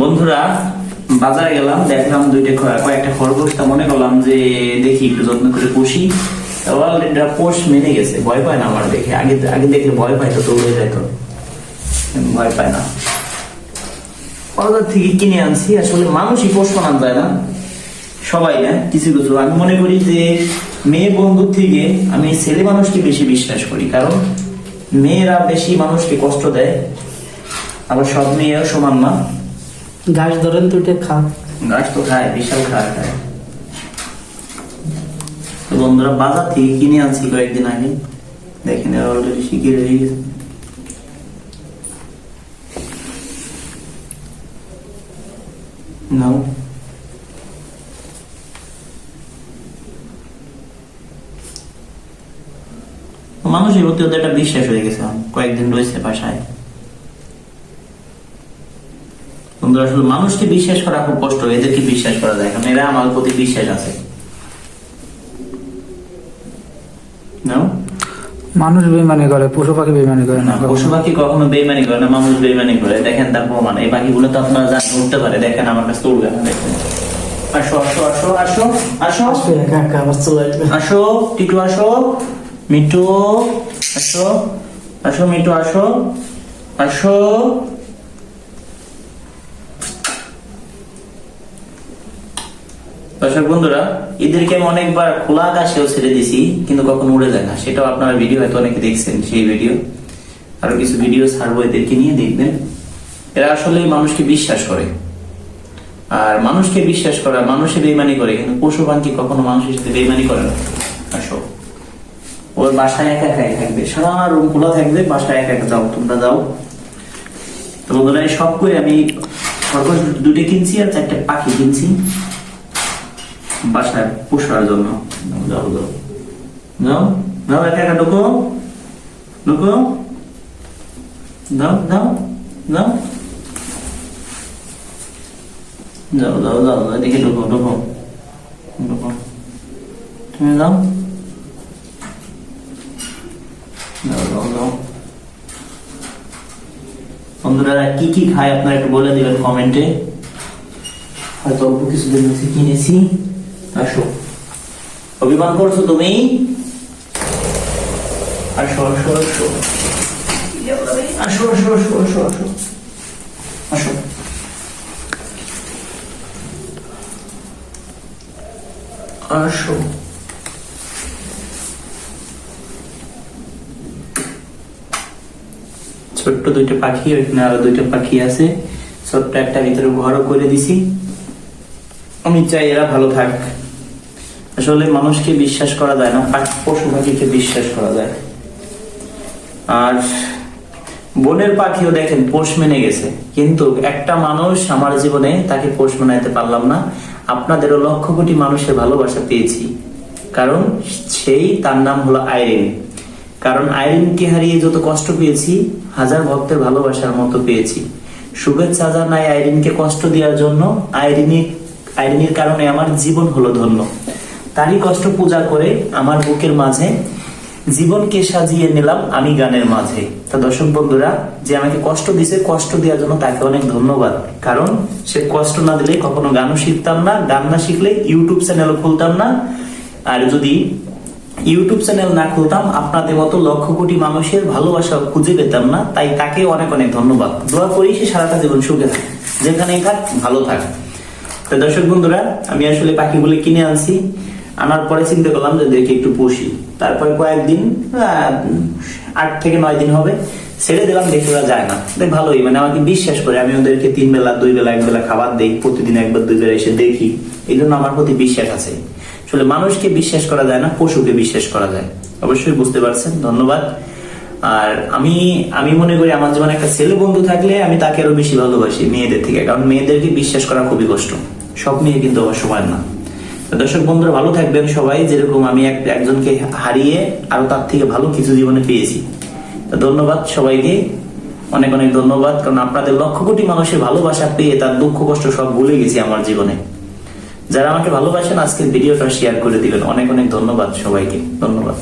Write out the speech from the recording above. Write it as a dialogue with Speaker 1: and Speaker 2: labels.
Speaker 1: বন্ধুরা, বাজারে গেলাম, দেখলাম দুইটা কয়েকটা খরগোশ। তা মনে করলাম যে দেখি একটু যত্ন করে পুষি। পোষ মেনে গেছে, ভয় পায় না আমার দেখে। আগে আগে দেখলে ভয় পাইতো তো উড়ে যেত ভয় পায় না। বাজার থেকে কিনে আনছি, আসলে মানুষই পোষ মানান যায় না। সবাই না কিছু কিছু। আমি মনে করি যে মেয়ে বন্ধুর থেকে আমি ছেলে মানুষকে বেশি বিশ্বাস করি, কারণ মেয়েরা বেশি মানুষকে কষ্ট দেয়। আবার সব মেয়েও সমান না।
Speaker 2: ঘাস ধরেন দুইটা খান
Speaker 1: গাছ তো খায়, বিশাল খায় খায়। তো বন্ধুরা, বাজার থেকে কিনে আনছি কয়েকদিন আগে। দেখেন অলরেডি শিখে রয়ে গেছে। নাও। মানুষের প্রতি ওদের একটা বিশ্বাস হয়ে গেছে, কয়েকদিন রয়েছে বাসায়। বন্ধুরা আসলে মানুষকে বিশ্বাস করা খুব কষ্ট এদেরকে বিশ্বাস করা যায় কারণ এরা আমার প্রতি বিশ্বাস আছে।
Speaker 2: মানুষ বেমানি করে পশু পাখি বেমানি করে
Speaker 1: না পশু পাখি কখনো বেইমানি করে না মানুষ বেইমানি করে। দেখেন তার প্রমাণ এই পাখিগুলো তো আপনারা জানেন উঠতে পারে। দেখেন আমার কাছে তো উড়বে না দেখেন। আসো আসো আসো আসো আসো। আসো টিটু আসো। মিটু আসো। আসো মিটু আসো। আসো। দর্শক বন্ধুরা এদেরকে আমি অনেকবার খোলা আকাশেও ছেড়ে দিছি, কিন্তু কখনো উড়ে যায় না। সেটাও আপনারা ভিডিও, হয়তো অনেকে দেখছেন সেই ভিডিও। আরও কিছু ভিডিও ছাড়বো এদেরকে নিয়ে, দেখবেন। এরা আসলে মানুষকে বিশ্বাস করে। আর মানুষকে বিশ্বাস করা, মানুষে বেইমানি করে, কিন্তু পশু পাখি কখনো মানুষের সাথে বেইমানি করে না? আসো। ওর বাসায় একা একাই থাকবে। সারা রুম খোলা থাকবে, বাসায় একা একা যাও, তোমরা যাও। তো বন্ধুরা সব করে আমি খরগোশ দুটো কিনছি আর চারটে পাখি কিনছি। বাসায় পোষার জন্য। যাও যাও যাও একা একা, ঢুকো। ঢুকো। যাও যাও যাও যাও যাও যাও এদিকে ঢুকো ঢুকো। ঢুকো। তুমি যাও যাও যাও যাও বন্ধুরা, কি কি খায় আপনারা একটু বলে দিবেন কমেন্টে। হয়তো অল্প কিছুদিন হচ্ছে কিনেছি। আসো। অভিমান করছ তুমি? আসো আসো আসো। আসো আসো আসো আসো আসো। আসো। আসো। ছোট্ট দুইটা পাখি, ওইখানে আরও দুইটা পাখি আছে। ছোট্ট একটা ভিতরে ঘরও করে দিছি। আমি চাই এরা ভালো থাক। আসলে মানুষকে বিশ্বাস করা যায় না পশু পাখিকে বিশ্বাস করা যায়। আর বনের পাখিও দেখেন, পোষ মেনে গেছে। কিন্তু একটা মানুষ আমার জীবনে তাকে পোষ মেনাইতে পারলাম না। আপনাদেরও লক্ষ কোটি মানুষের ভালোবাসা পেয়েছি। কারণ সেই, তার নাম হলো আইরিন। কারণ আইরিনকে হারিয়ে যত কষ্ট পেয়েছি, হাজার ভক্তের ভালোবাসার মতো পেয়েছি। শুভেচ্ছা জানাই আইরিনকে কষ্ট দেওয়ার জন্য। আইরিনি আইরিনের কারণে আমার জীবন হলো ধন্য। তারই কষ্ট পূজা করে আমার বুকের মাঝে জীবনকে সাজিয়ে নিলাম আমি গানের মাঝে। তা দর্শক বন্ধুরা, যে আমাকে কষ্ট দিছে, কষ্ট দেওয়ার জন্য তাকে অনেক ধন্যবাদ। কারণ সে কষ্ট না দিলে কখনো গানও শিখতাম না, গান না শিখলে ইউটিউব চ্যানেলও খুলতাম না। আর যদি ইউটিউব চ্যানেল না খুলতাম, আপনাদের মতো লক্ষ কোটি মানুষের ভালোবাসা খুঁজে পেতাম না। তাই তাকে অনেক অনেক ধন্যবাদ। দোয়া করি সে সারাটা জীবন সুখে থাকে। যেখানেই থাক, ভালো থাক। দর্শক বন্ধুরা, আমি আসলে পাখিগুলো কিনে আনছি। আনার পরে চিন্তা করলাম যে দেখে একটু পুষি। তারপরে কয়েকদিন আট থেকে নয় দিন হবে, ছেড়ে দিলাম, দেখে ওরা যায় না। দেখ, ভালোই মানে আমাকে বিশ্বাস করে, আমি ওদেরকে তিন বেলা, দুই বেলা, এক বেলা খাবার দিই, প্রতিদিন একবার দুই বেলা এসে দেখি। এই জন্য আমার প্রতি বিশ্বাস আছে। আসলে মানুষকে বিশ্বাস করা যায় না, পশুকে বিশ্বাস করা যায়। অবশ্যই বুঝতে পারছেন, ধন্যবাদ। আর আমি আমি মনে করি আমার জীবনে একটা ছেলে বন্ধু থাকলে আমি তাকে আরও বেশি ভালোবাসি, মেয়েদের থেকে। কারণ মেয়েদেরকে বিশ্বাস করা খুবই কষ্ট। সব মেয়ে কিন্তু আবার সমান না। দর্শক বন্ধুরা, ভালো থাকবেন সবাই। যেরকম আমি এক- একজনকে হারিয়ে আরও তার থেকে ভালো কিছু জীবনে পেয়েছি। ধন্যবাদ সবাইকে। অনেক অনেক ধন্যবাদ। কারণ আপনাদের লক্ষ কোটি মানুষের ভালোবাসা পেয়ে তার দুঃখ, কষ্ট সব ভুলে গেছি আমার জীবনে। যারা আমাকে ভালোবাসেন, আজকের ভিডিওটা শেয়ার করে দিবেন। অনেক অনেক ধন্যবাদ সবাইকে। ধন্যবাদ।